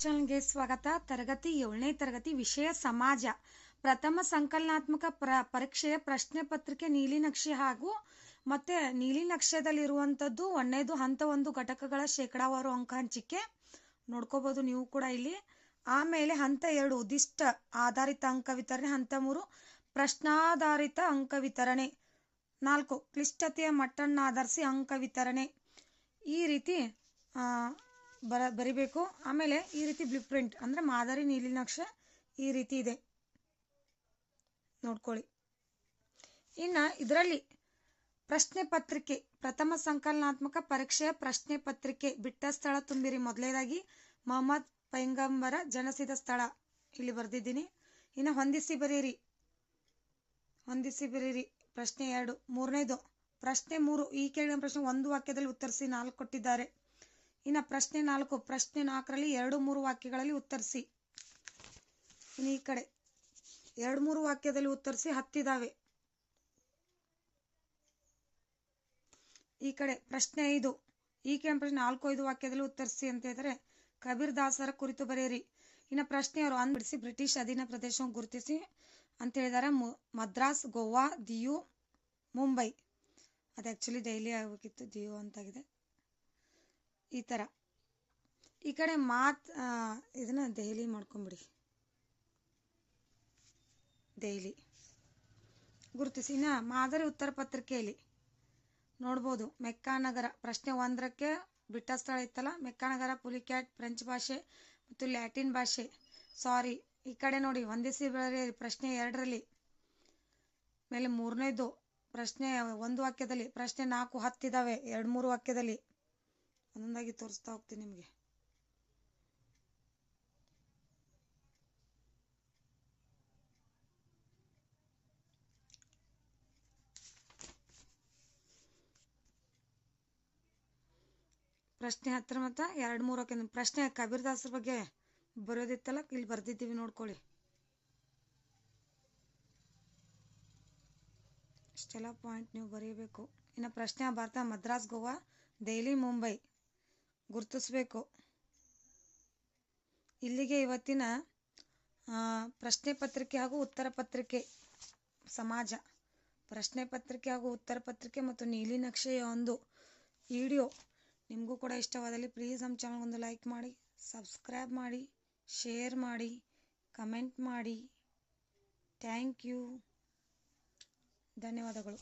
ಚಾನಲ್ಗೆ ಸ್ವಾಗತ. ತರಗತಿ ಏಳನೇ ತರಗತಿ ವಿಷಯ ಸಮಾಜ. ಪ್ರಥಮ ಸಂಕಲನಾತ್ಮಕ ಪ್ರ, ಪರೀಕ್ಷೆಯ ಪ್ರಶ್ನೆ ಪತ್ರಿಕೆ ನೀಲಿ ನಕ್ಷೆ ಹಾಗೂ ಮತ್ತೆ ನೀಲಿ ನಕ್ಷೆದಲ್ಲಿರುವಂಥದ್ದು ಒಂದನೇದು ಹಂತ ಒಂದು ಘಟಕಗಳ ಶೇಕಡಾವಾರು ಅಂಕ ಹಂಚಿಕೆ. ನೋಡ್ಕೋಬಹುದು ನೀವು ಕೂಡ ಇಲ್ಲಿ. ಆಮೇಲೆ ಹಂತ ಎರಡು ಉದಿಷ್ಟ ಆಧಾರಿತ ಅಂಕ ವಿತರಣೆ. ಹಂತ ಮೂರು, ಪ್ರಶ್ನಾಧಾರಿತ ಅಂಕ ವಿತರಣೆ. ನಾಲ್ಕು, ಕ್ಲಿಷ್ಟತೆಯ ಮಟ್ಟನ್ನ ಆಧರಿಸಿ ಅಂಕ ವಿತರಣೆ. ಈ ರೀತಿ ಬರ, ಬರಿಬೇಕು. ಆಮೇಲೆ ಈ ರೀತಿ ಬ್ಲೂ ಪ್ರಿಂಟ್ ಅಂದರೆ ಮಾದರಿ ನೀಲಿನಕ್ಷೆ ಈ ರೀತಿ ಇದೆ. ನೋಡ್ಕೊಳ್ಳಿ. ಇನ್ನು ಇದರಲ್ಲಿ ಪ್ರಶ್ನೆ ಪತ್ರಿಕೆ, ಪ್ರಥಮ ಸಂಕಲನಾತ್ಮಕ ಪರೀಕ್ಷೆಯ ಪ್ರಶ್ನೆ ಪತ್ರಿಕೆ, ಬಿಟ್ಟ ಸ್ಥಳ ತುಂಬಿರಿ. ಮೊದಲೇದಾಗಿ ಮೊಹಮ್ಮದ್ ಪೈಂಗಂಬರ ಜನಸಿದ ಸ್ಥಳ. ಇಲ್ಲಿ ಬರೆದಿದ್ದೀನಿ. ಇನ್ನು ಹೊಂದಿಸಿ ಬರೀರಿ. ಹೊಂದಿಸಿ ಬರೀರಿ. ಪ್ರಶ್ನೆ ಎರಡು. ಮೂರನೇದು, ಪ್ರಶ್ನೆ ಮೂರು. ಈ ಕೆಳಗಿನ ಪ್ರಶ್ನೆ ಒಂದು ವಾಕ್ಯದಲ್ಲಿ ಉತ್ತರಿಸಿ ನಾಲ್ಕು ಕೊಟ್ಟಿದ್ದಾರೆ. ಇನ್ನು ಪ್ರಶ್ನೆ ನಾಲ್ಕು, ಪ್ರಶ್ನೆ ನಾಲ್ಕರಲ್ಲಿ ಎರಡು ಮೂರು ವಾಕ್ಯಗಳಲ್ಲಿ ಉತ್ತರಿಸಿ. ಇನ್ನು ಈ ಕಡೆ ಎರಡು ಮೂರು ವಾಕ್ಯದಲ್ಲಿ ಉತ್ತರಿಸಿ ಹತ್ತಿದಾವೆ. ಈ ಕಡೆ ಪ್ರಶ್ನೆ ಐದು, ಈ ಕೆಳಗಿನ ಪ್ರಶ್ನೆ ನಾಲ್ಕು, ಐದು ವಾಕ್ಯದಲ್ಲಿ ಉತ್ತರಿಸಿ ಅಂತ ಹೇಳಿದ್ರೆ ಕಬೀರ್ ದಾಸರ ಕುರಿತು ಬರೆಯಿರಿ. ಇನ್ನು ಪ್ರಶ್ನೆಯವರು ಅಂದ್ಬಿಡಿಸಿ ಬ್ರಿಟಿಷ್ ಅಧೀನ ಪ್ರದೇಶವನ್ನು ಗುರುತಿಸಿ ಅಂತ ಹೇಳಿದಾರೆ ಮದ್ರಾಸ್, ಗೋವಾ, ದಿಯು, ಮುಂಬೈ. ಅದು ಆ್ಯಕ್ಚುಲಿ ಡೈಲಿ ಆಗಬೇಕಿತ್ತು ದಿಯು ಅಂತಾಗಿದೆ. ಈ ಥರ ಈ ಕಡೆ ಮಾತ್ ಇದನ್ನು ದೆಹಲಿ ಮಾಡ್ಕೊಂಬಿಡಿ. ದೆಹಲಿ ಗುರುತಿಸಿ. ಇನ್ನು ಮಾದರಿ ಉತ್ತರ ಪತ್ರಿಕೆಯಲ್ಲಿ ನೋಡ್ಬೋದು, ಮೆಕ್ಕಾನಗರ. ಪ್ರಶ್ನೆ ಒಂದರಕ್ಕೆ ಬಿಟ್ಟ ಸ್ಥಳ ಇತ್ತಲ್ಲ? ಮೆಕ್ಕಾನಗರ, ಪುಲಿಕ್ಯಾಟ್, ಫ್ರೆಂಚ್ ಭಾಷೆ ಮತ್ತು ಲ್ಯಾಟಿನ್ ಭಾಷೆ. ಸಾರಿ, ಈ ಕಡೆ ನೋಡಿ ಬರೆಯಿರಿ ಪ್ರಶ್ನೆ ಎರಡರಲ್ಲಿ. ಮೇಲೆ ಮೂರನೇದು. ಪ್ರಶ್ನೆ ಒಂದು ವಾಕ್ಯದಲ್ಲಿ. ಪ್ರಶ್ನೆ ನಾಲ್ಕು ಹತ್ತಿದಾವೆ. ಎರಡು ಮೂರು ವಾಕ್ಯದಲ್ಲಿ. ಒಂದೊಂದಾಗಿ ತೋರಿಸ್ತಾ ಹೋಗ್ತೀನಿ ನಿಮಗೆ. ಪ್ರಶ್ನೆ ಹತ್ತಿರ ಮತ್ತು ಎರಡು ಮೂರು ಹಾಕಿ ಪ್ರಶ್ನೆ ಕಬೀರ್ ದಾಸರ ಬಗ್ಗೆ ಬರೋದಿತ್ತಲ್ಲ ಇಲ್ಲಿ ಬರ್ದಿದ್ದೀವಿ ನೋಡ್ಕೊಳ್ಳಿ. ಇಷ್ಟೆಲ್ಲ ಪಾಯಿಂಟ್ ನೀವು ಬರೀಬೇಕು. ಇನ್ನು ಪ್ರಶ್ನೆ ಭಾರತ ಮದ್ರಾಸ್, ಗೋವಾ, ದೆಹಲಿ, ಮುಂಬೈ. ಗುರುತಿಸ್ಬೇಕು. ಇಲ್ಲಿಗೆ ಇವತ್ತಿನ ಪ್ರಶ್ನೆ ಪತ್ರಿಕೆ ಹಾಗೂ ಉತ್ತರ ಪತ್ರಿಕೆ, ಸಮಾಜ. ಪ್ರಶ್ನೆ ಪತ್ರಿಕೆ ಹಾಗೂ ಉತ್ತರ ಪತ್ರಿಕೆ ಮತ್ತು ನೀಲಿ ನಕ್ಷೆಯ ಒಂದು ವಿಡಿಯೋ. ನಿಮಗೂ ಕೂಡ ಇಷ್ಟವಾದಲ್ಲಿ ಪ್ಲೀಸ್ ನಮ್ಮ ಚಾನಲ್ ಒಂದು ಲೈಕ್ ಮಾಡಿ ಸಬ್ಸ್ಕ್ರೈಬ್ ಮಾಡಿ ಶೇರ್ ಮಾಡಿ ಕಮೆಂಟ್ ಮಾಡಿ. ಥ್ಯಾಂಕ್ ಯು ಧನ್ಯವಾದಗಳು.